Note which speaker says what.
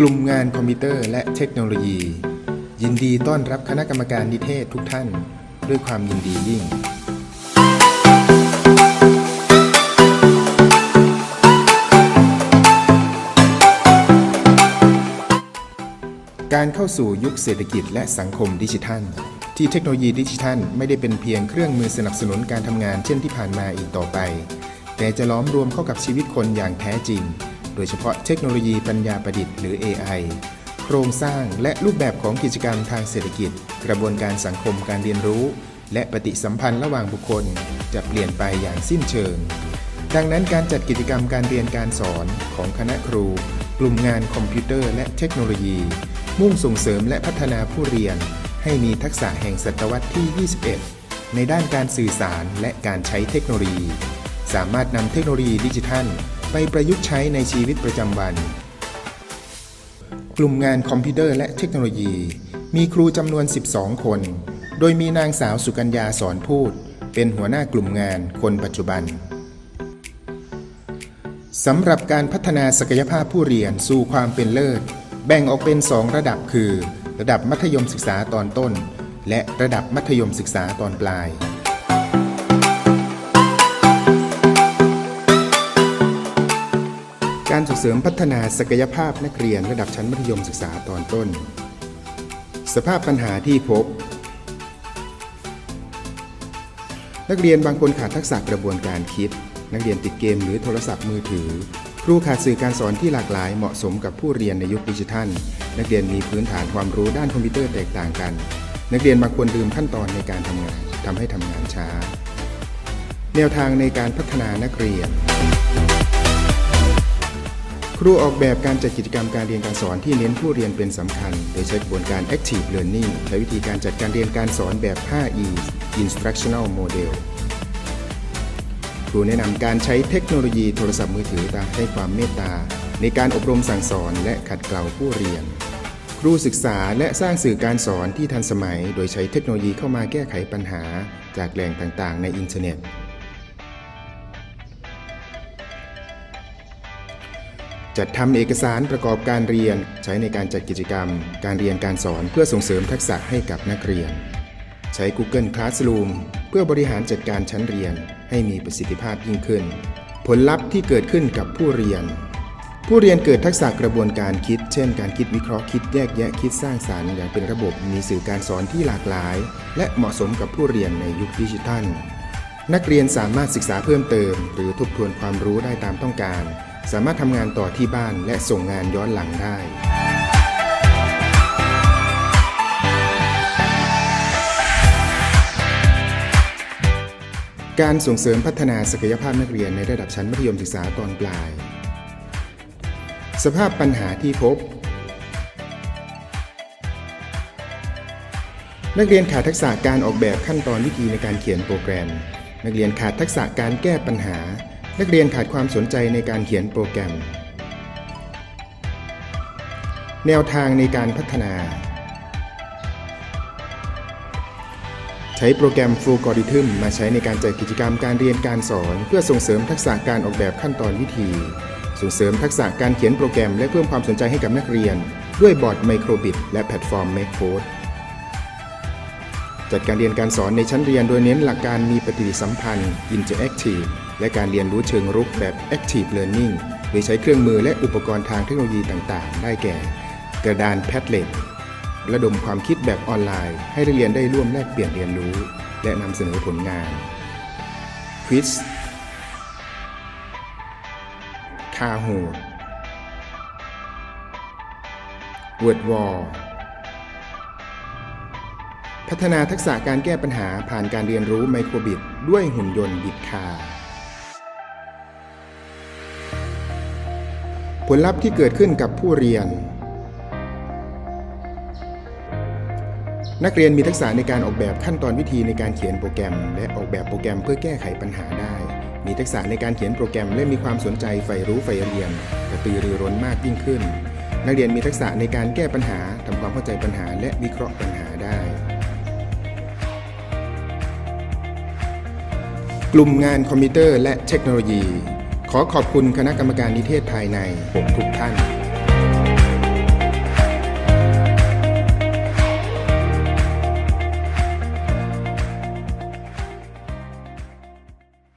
Speaker 1: กลุ่มงานคอมพิวเตอร์และเทคโนโลยี ยินดีต้อนรับคณะกรรมการนิเทศทุกท่าน ด้วยความยินดียิ่ง การเข้าสู่ยุคเศรษฐกิจและสังคมดิจิทัล ที่เทคโนโลยีดิจิทัลไม่ได้เป็นเพียงเครื่องมือสนับสนุนการทำงานเช่นที่ผ่านมาอีกต่อไป แต่จะล้อมรวมเข้ากับชีวิตคนอย่างแท้จริง โดยเฉพาะเทคโนโลยีปัญญาประดิษฐ์หรือ AI โครงสร้างและรูปแบบของกิจกรรมทางเศรษฐกิจ กระบวนการสังคมการเรียนรู้ และปฏิสัมพันธ์ระหว่างบุคคล จะเปลี่ยนไปอย่างสิ้นเชิง ดังนั้นการจัดกิจกรรมการเรียนการสอนของคณะครู กลุ่มงานคอมพิวเตอร์และเทคโนโลยี มุ่งส่งเสริมและพัฒนาผู้เรียน ให้มีทักษะแห่งศตวรรษที่ 21 ในด้านการสื่อสารและการใช้เทคโนโลยี สามารถนำเทคโนโลยีดิจิทัล ไปประยุกต์ใช้ในชีวิตประจำวัน กลุ่มงานคอมพิวเตอร์และเทคโนโลยี มีครูจำนวน 12 คน โดยมีนางสาวสุกัญญาสอนพูด เป็นหัวหน้ากลุ่มงานคนปัจจุบันสำหรับการพัฒนาศักยภาพผู้เรียนสู่ความเป็นเลิศ แบ่งออกเป็น 2 ระดับคือ ระดับมัธยมศึกษาตอนต้น และระดับมัธยมศึกษาตอนปลาย การส่งเสริมพัฒนาศักยภาพนักเรียนระดับชั้นมัธยมศึกษาตอนต้น สภาพปัญหาที่พบ นักเรียนบางคนขาดทักษะกระบวนการคิด นักเรียนติดเกมหรือโทรศัพท์มือถือ ครูขาดสื่อการสอนที่หลากหลายเหมาะสมกับผู้เรียนในยุคดิจิทัล นักเรียนมีพื้นฐานความรู้ด้านคอมพิวเตอร์แตกต่างกัน นักเรียนบางคนลืมขั้นตอนในการทำงานทำให้ทำงานช้า แนวทางในการพัฒนานักเรียน รูออกแบบการจัดกิจกรรมการเรียนการสอนที่เน้นผู้เรียนเป็นสำคัญ โดยใช้กระบวนการ Active Learning ใช้วิธีการจัดการเรียนการสอนแบบ 5E Instructional Model ครูแนะนำการใช้เทคโนโลยีโทรศัพท์มือถือตามให้ความเมตตา ในการอบรมสั่งสอนและขัดเกลาผู้เรียน ครูศึกษาและสร้างสื่อการสอนที่ทันสมัย โดยใช้เทคโนโลยีเข้ามาแก้ไขปัญหาจากแหล่งต่างๆ ในอินเทอร์เน็ต จัดทำเอกสารประกอบการเรียน ใช้ในการจัดกิจกรรม การเรียนการสอนเพื่อส่งเสริมทักษะให้กับนักเรียน ใช้ Google Classroom เพื่อบริหารจัดการชั้นเรียนให้มีประสิทธิภาพยิ่งขึ้น ผลลัพธ์ที่เกิดขึ้นกับผู้เรียน ผู้เรียนเกิดทักษะกระบวนการคิด เช่น การคิดวิเคราะห์คิดแยกแยะคิดสร้างสารรค์อย่างเป็นระบบมีสื่อการสอนที่หลากหลาย และเหมาะสมกับผู้เรียนในยุคดิจิทัลนักเรียนสามารถศึกษาเพิ่มเติม หรือทบทวนความรู้ได้ตามต้องการ สามารถทำงานต่อที่บ้านและส่งงานย้อนหลังได้ การส่งเสริมพัฒนาศักยภาพนักเรียนในระดับชั้นมัธยมศึกษาตอนปลาย สภาพปัญหาที่พบ นักเรียนขาดทักษะการออกแบบขั้นตอนวิธีในการเขียนโปรแกรม นักเรียนขาดทักษะการแก้ปัญหา นักเรียนขาดความสนใจในการเขียนโปรแกรม แนวทางในการพัฒนา ใช้โปรแกรม Full g o r i t h m มาใช้ในการจัดกิจกรรมการเรียนการสอน เพื่อส่งเสริมทักษะการออกแบบขั้นตอนวิธี ส่งเสริมทักษะการเขียนโปรแกรม และเพิ่มความสนใจให้กับนักเรียน ด้วยบอร์ด Microbit และแพลตฟอร์ม MakeCode จัดการเรียนการสอนในชั้นเรียนโดยเน้นหลักการมีปฏิสัมพันธ์ Interactive และการเรียนรู้เชิงรุกแบบ Active Learning โดยใช้เครื่องมือและอุปกรณ์ทางเทคโนโลยีต่างๆ ได้แก่ กระดาน Padlet ระดมความคิดแบบออนไลน์ ให้นักเรียนได้ร่วมแลกเปลี่ยนเรียนรู้ และนำเสนอผลงาน Quiz คาโฮด Word Wall พัฒนาทักษะการแก้ปัญหาผ่านการเรียนรู้ไมโครบิตด้วยหุ่นยนต์บิตคา ผลลัพธ์ที่เกิดขึ้นกับผู้เรียน นักเรียนมีทักษะในการออกแบบขั้นตอนวิธีในการเขียนโปรแกรม และออกแบบโปรแกรมเพื่อแก้ไขปัญหาได้ มีทักษะในการเขียนโปรแกรมและมีความสนใจใฝ่รู้ใฝ่เรียนกระตือรือร้นมากยิ่งขึ้น นักเรียนมีทักษะในการแก้ปัญหาทำความเข้าใจปัญหาและวิเคราะห์ปัญหาได้ กลุ่มงานคอมพิวเตอร์และเทคโนโลยี ขอขอบคุณคณะกรรมการนิเทศภายในผมทุกท่าน